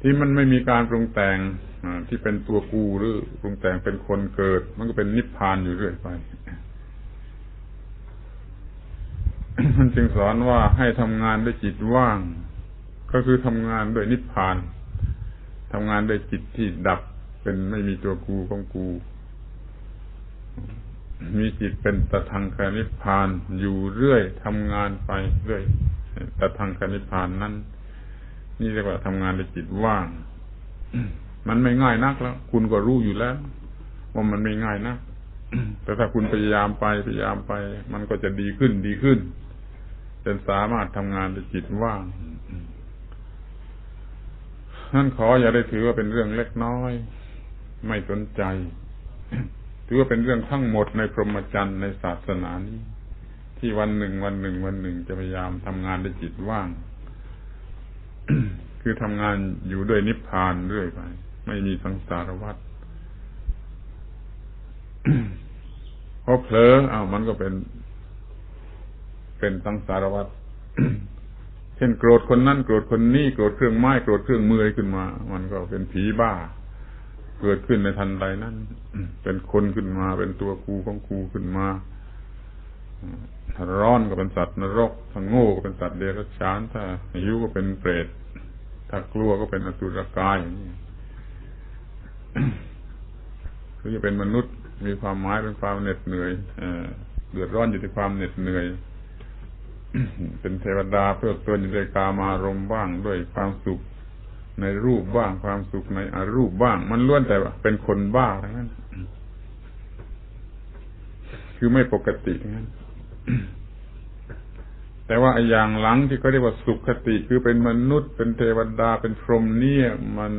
ที่มันไม่มีการปรุงแต่งที่เป็นตัวกูหรือปรุงแต่งเป็นคนเกิด มันก็เป็นนิพพานอยู่เรื่อยไป มันจึงสอนว่าให้ทำงานด้วยจิตว่าง ก็คือทำงานด้วยนิพพานทำงานด้วยจิตที่ดับเป็นไม่มีตัวกูของกู มีจิตเป็นตะทางคนิพพานอยู่เรื่อยทำงานไปเรื่อยตะทางคนิพพานนั้น นี่เรียกว่าทำงานด้วยจิตว่าง มันไม่ง่ายนักแล้ว คุณก็รู้อยู่แล้ว ว่ามันไม่ง่ายนักแต่ถ้าคุณพยายามไปพยายามไป มันก็จะดีขึ้นดีขึ้นจนสามารถทำงานด้วยจิตว่างนั่นขออย่าได้ถือว่าเป็นเรื่องเล็กน้อย ไม่สนใจ ถือว่าเป็นเรื่องทั้งหมดในพรหมจรรย์ในศาสนานี้ ที่วันหนึ่งวันหนึ่งวันหนึ่งจะพยายามทำงานด้วยจิตว่าง คือทำงานอยู่ด้วยนิพพานเรื่อยไป ไม่มีสังสารวัฏพอเผลออ้าวมันก็เป็น เป็นสังสารวัฏเช่นโกรธคนนั่นโกรธคนนี้โกรธเครื่องไม้โกรธเครื่องมือขึ้นมา มันก็เป็นผีบ้า เกิดขึ้นในทันใดนั้นเป็นคนขึ้นมา เป็นตัวกูของกูขึ้นมาถ้าร้อนก็เป็นสัตว์นรกถ้าโง่ก็เป็นสัตว์เดรัจฉานถ้าอายุก็เป็นเปรต ถ้ากลัวก็เป็นอสุรกายอย่างนี้คือจะเป็นมนุษย์มีความหมายเป็นความเหน็ดเหนื่อยเดือดร้อนอยู่ที่ความเหน็ดเหนื่อยเป็นเทวดาเพื่อเกินอยู่ด้วยกามารมบ้างด้วยความสุขในรูปบ้างความสุขในอรูปบ้าง มันล้วนแต่ว่าเป็นคนบ้าทั้งนั้น คือไม่ปกติทั้งนั้น แต่ว่าอย่างหลังที่เขาเรียกว่าสุขคติคือเป็นมนุษย์ เป็นเทวดาเป็นพรหมเนี่ยมัน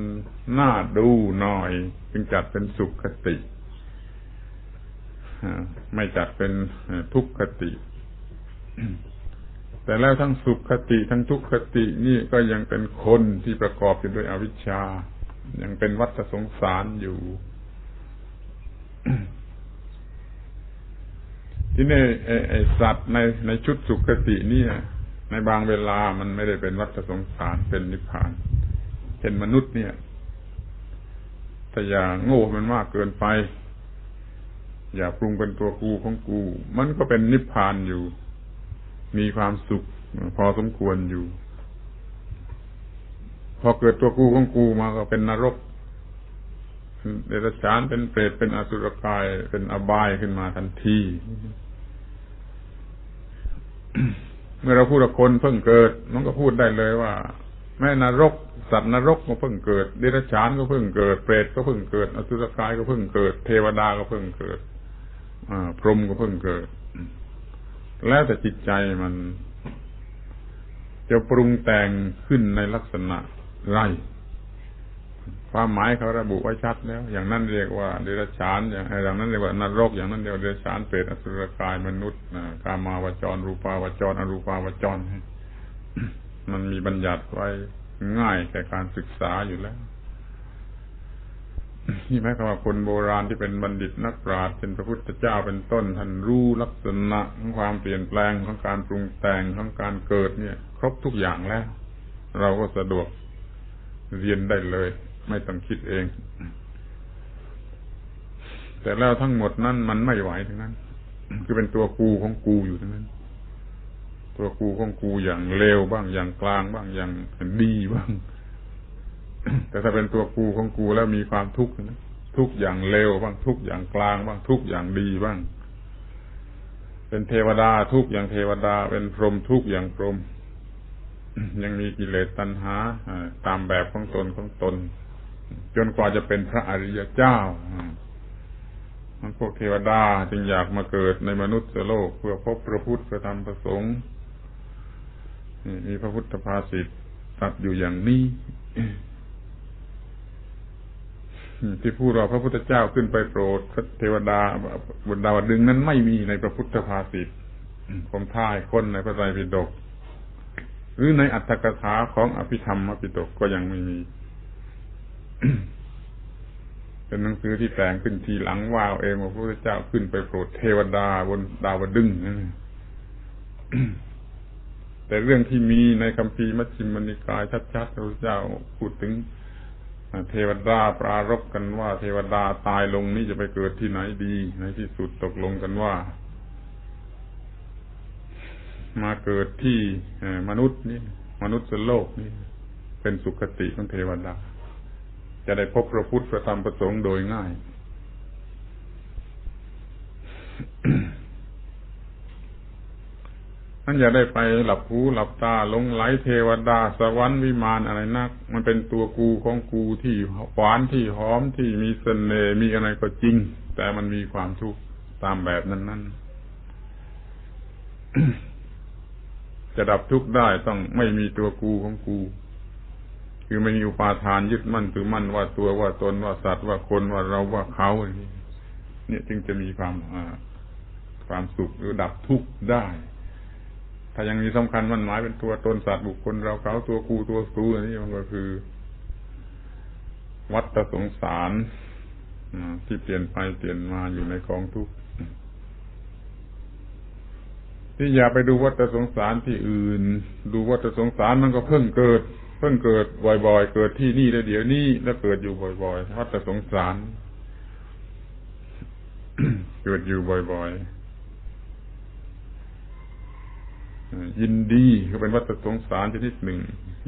น่าดูหน่อย จึงจัดเป็นสุขคติไม่จัดเป็นทุกขติ แต่แล้วทั้งสุขคติทั้งทุกขตินี่ก็ยังเป็นคนที่ประกอบอยู่ด้วยอวิชชา ยังเป็นวัฏสงสารอยู่ ที่ในไอสัตว์ในในชุดสุขคตินี่ในบางเวลามันไม่ได้เป็นวัฏสงสารเป็นนิพพานเช่นมนุษย์เนี่ยถ้าอย่าโง่มันมากเกินไป อย่าปรุงเป็นตัวกูของกู มันก็เป็นนิพพานอยู่ มีความสุข พอสมควรอยู่ พอเกิดตัวกูของกูมาก็เป็นนรกเดรัจฉานเป็นเปรตเป็นอสุรกายเป็นอบายขึ้นมาทันที เมื่อเราพูดกับคนเพิ่งเกิด มันก็พูดได้เลยว่า แม่นรก สัตว์นรกก็เพิ่งเกิดเดรัจฉานก็เพิ่งเกิดเปรตก็เพิ่งเกิด อสุรกายก็เพิ่งเกิด เทวดาก็เพิ่งเกิดอพรหมก็เพิ่งเกิด แล้วแต่จิตใจมัน จะปรุงแต่งขึ้นในลักษณะไร ความหมายเขาระบุไว้ชัดแล้ว อย่างนั้นเรียกว่าเดรัจฉานอย่างนั้นเรียกว่านรก อย่างนั้นเรียกว่าเดรัจฉานเปรตอสุรกายมนุษย์กามาวจร รูปาวจร อรูปาวจร มันมีบัญญัติไว้ง่ายแก่การศึกษาอยู่แล้วนี่หมายความว่าคนโบราณที่เป็นบัณฑิตนักปราชญ์เป็นพระพุทธเจ้าเป็นต้นท่านรู้ลักษณะของความเปลี่ยนแปลงของการปรุงแต่งของการเกิดเนี่ย ครบทุกอย่างแล้ว เราก็สะดวกเรียนได้เลย ไม่ต้องคิดเอง แต่แล้วทั้งหมดนั้นมันไม่ไหวทั้งนั้น คือเป็นตัวกูของกูอยู่ทั้งนั้น ตัวกูของกูอย่างเลวบ้างอย่างกลางบ้างอย่างดีบ้าง แต่ถ้าเป็นตัวกูของกูแล้วมีความทุกข์นะทุกอย่างเลวบ้างทุกอย่างกลางบ้างทุกอย่างดีบ้าง เป็นเทวดาทุกอย่างเทวดา เป็นพรหมทุกอย่างพรหมยังมีกิเลสตัณหาตามแบบของตนของตน จนกว่าจะเป็นพระอริยเจ้ามันพวกเทวดาจึงอยากมาเกิดในมนุษย์โลก เพื่อพบพระพุทธพระธรรมพระสงฆ์มีพระพุทธภาษิตตัดอยู่อย่างนี้ที่พูดว่าพระพุทธเจ้าขึ้นไปโปรดเทวดาบนดาวดึงนั้นไม่มีในพระพุทธภาษิตผมท่ายคนในพระไตรปิฎกหรือในอัตถกถาของอภิธรรมอภิฎกก็ยังไม่มี เป็นหนังสือที่แต่งขึ้นทีหลังว่าเองว่าพระพุทธเจ้าขึ้นไปโปรดเทวดาบนดาวดึงแต่เรื่องที่มีในคำพีมัชฌิมนิกายชัดๆพระเจ้าพูดถึงเทวดาปรารบกันว่า เทวดาตายลงนี่จะไปเกิดที่ไหนดี ในที่สุดตกลงกันว่า มาเกิดที่มนุษย์นี่มนุษย์โลกนี่เป็นสุคติของเทวดา จะได้พบพระพุทธพระธรรมประสงค์โดยง่ายนั่นอย่าได้ไปหลับหูหลับตาลงไหลเทวดา สวรรค์วิมานอะไรนัก มันเป็นตัวกูของกูที่หวานที่หอมที่มีเสน่ห์มีอะไรก็จริง แต่มันมีความทุกข์ตามแบบนั้นนั่นจะดับทุกข์ได้ต้องไม่มีตัวกูของกู คือไม่มีอุปาทานยึดมั่นถือมั่นว่าตัวว่าตนว่าสัตว์ว่าคนว่าเราว่าเขาเนี่ยจึงจะมีความความสุขหรือดับทุกข์ได้ ถ้ายังมีสำคัญมันหมายเป็นตัวตนสัตว์บุคคลเราเขาตัวกูตัวกูอันนี้มันก็คือ วัฏสงสารที่เปลี่ยนไปเปลี่ยนมาอยู่ในกองทุกข์ที่อย่าไปดูวัฏสงสารที่อื่น ดูวัฏสงสารมันก็เพิ่งเกิด พิ่งเกิดบ่อย ๆ เกิดที่นี่แล้วเดี๋ยวนี้แล้วเกิดอยู่บ่อยๆวัฏสงสาร เกิดอยู่บ่อยๆยินดีก็เป็นวัฏสงสารชนิดหนึ่ง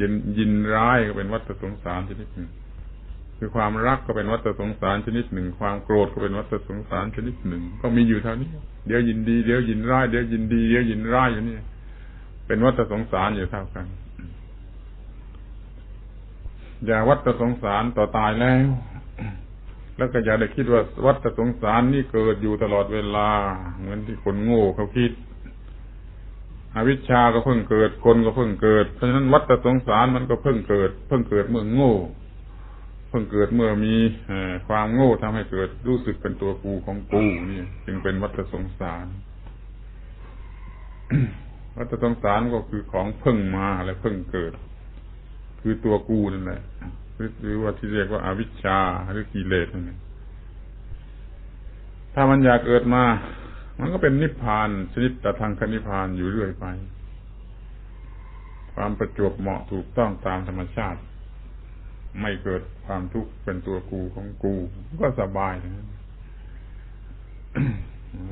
ยินยินร้ายก็เป็นวัฏสงสารชนิดหนึ่ง คือความรักก็เป็นวัฏสงสารชนิดหนึ่ง ความโกรธก็เป็นวัฏสงสารชนิดหนึ่ง ก็มีอยู่เท่านี้ เดี๋ยวยินดี เดี๋ยวยินร้าย เดี๋ยวยินดี เดี๋ยวยินร้ายอยู่นี่ เป็นวัฏสงสารอยู่เท่ากัน อย่าวัฏสงสารต่อตายแล้ว แล้วก็อย่าได้คิดว่าวัฏสงสารนี่เกิดอยู่ตลอดเวลา เหมือนที่คนโง่เขาคิดอวิชชาก็เพิ่งเกิดคนก็เพิ่งเกิด เพราะฉะนั้นวัฏสงสารมันก็เพิ่งเกิด เพิ่งเกิดเมื่อโง่ เพิ่งเกิดเมื่อมีความโง่ทำให้เกิดรู้สึกเป็นตัวกูของกูนี่จึงเป็นวัฏสงสาร วัฏสงสารก็คือของเพิ่งมาและเพิ่งเกิด คือตัวกูนั่นแหละหรือว่าที่เรียกว่าอาวิชชาหรือกิเลสนั่นเองถ้ามันอยากเกิดมา มันก็เป็นนิพพานชนิดแต่ทางคนิพพานอยู่เรื่อยไป ความประจวบเหมาะถูกต้องตามธรรมชาติ ไม่เกิดความทุกข์เป็นตัวกูของกู ก็สบายนะ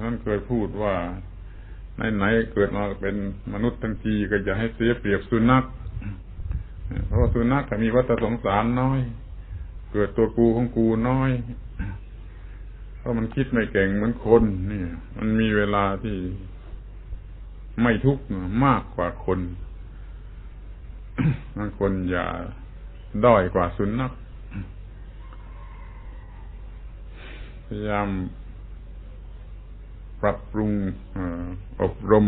นั่นเคยพูดว่าไหนๆเกิดมาเป็นมนุษย์ทั้งทีก็จะให้เสียเปรียบสุนัข เพราะว่าสุนัขมีวัฏสงสารน้อย เกิดตัวกูของกูน้อย เพราะมันคิดไม่เก่งเหมือนคนนี่มันมีเวลาที่ไม่ทุกข์มากกว่าคนบางคนอย่าด้อยกว่าสุนัขพยายามปรับปรุงอบรม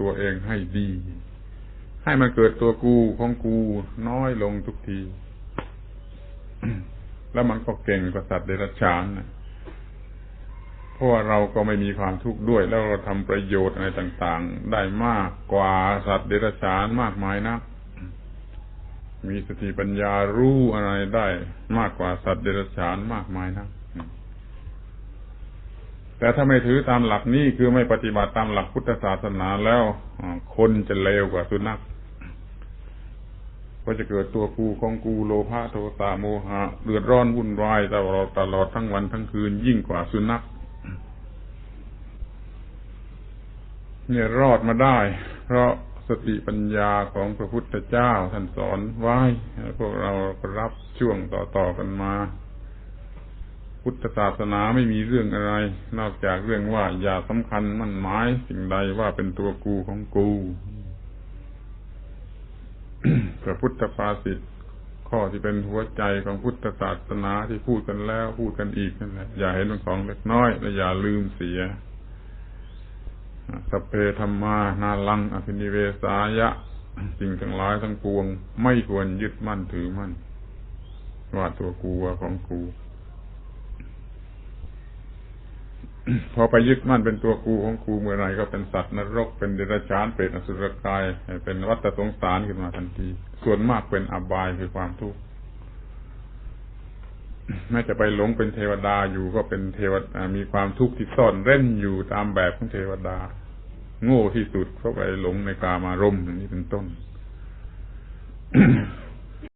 ตัวเองให้ดี ให้มันเกิดตัวกูของกูน้อยลงทุกที แล้วมันก็เก่งกว่าสัตว์เดรัจฉานนะเพราะว่าเราก็ไม่มีความทุกข์ด้วย แล้วเราทำประโยชน์อะไรต่าง ๆ ได้มากกว่าสัตว์เดรัจฉานมากมายนัก มีสติปัญญารู้อะไรได้มากกว่าสัตว์เดรัจฉานมากมายนักแต่ถ้าไม่ถือตามหลักนี้คือไม่ปฏิบัติตามหลักพุทธศาสนาแล้วคนจะเลวกว่าสุนัข ก็จะเกิดตัวกูของกูโลภะโทสะโมหะเดือดร้อนวุ่นวายตลอดตลอดทั้งวันทั้งคืนยิ่งกว่าสุนัขเนี่ยรอดมาได้ เพราะสติปัญญาของพระพุทธเจ้าท่านสอนไว้พวกเรารับช่วงต่อๆกันมา พุทธศาสนาไม่มีเรื่องอะไร นอกจากเรื่องว่าอย่าสำคัญมั่นหมายสิ่งใดว่าเป็นตัวกูของกู พระพุทธภาษิตข้อที่เป็นหัวใจของพุทธศาสนาที่พูดกันแล้วพูดกันอีกนั่นแหละอย่าเห็นเป็นของเล็กน้อย และอย่าลืมเสียสเพธรรมานาลังอภินิเวสายะสิ่งทั้งหลายทั้งปวง ไม่ควรยึดมั่นถือมั่นว่าตัวกูว่าของกู พอไปยึดมั่นเป็นตัวกูของกูเมื่อไรก็เป็นสัตว์นรก เป็นเดรัจฉานเป็นอสุรกาย เป็นวัฏสงสารขึ้นมาทันที ส่วนมากเป็นอบายคือความทุกข์แม้จะไปหลงเป็นเทวดาอยู่ก็เป็นเทวดามีความทุกข์ที่ซ่อนเร้นอยู่ตามแบบของเทวดา โง่ที่สุดเข้าไปหลงในกามารมณ์อย่างนี้เป็นต้น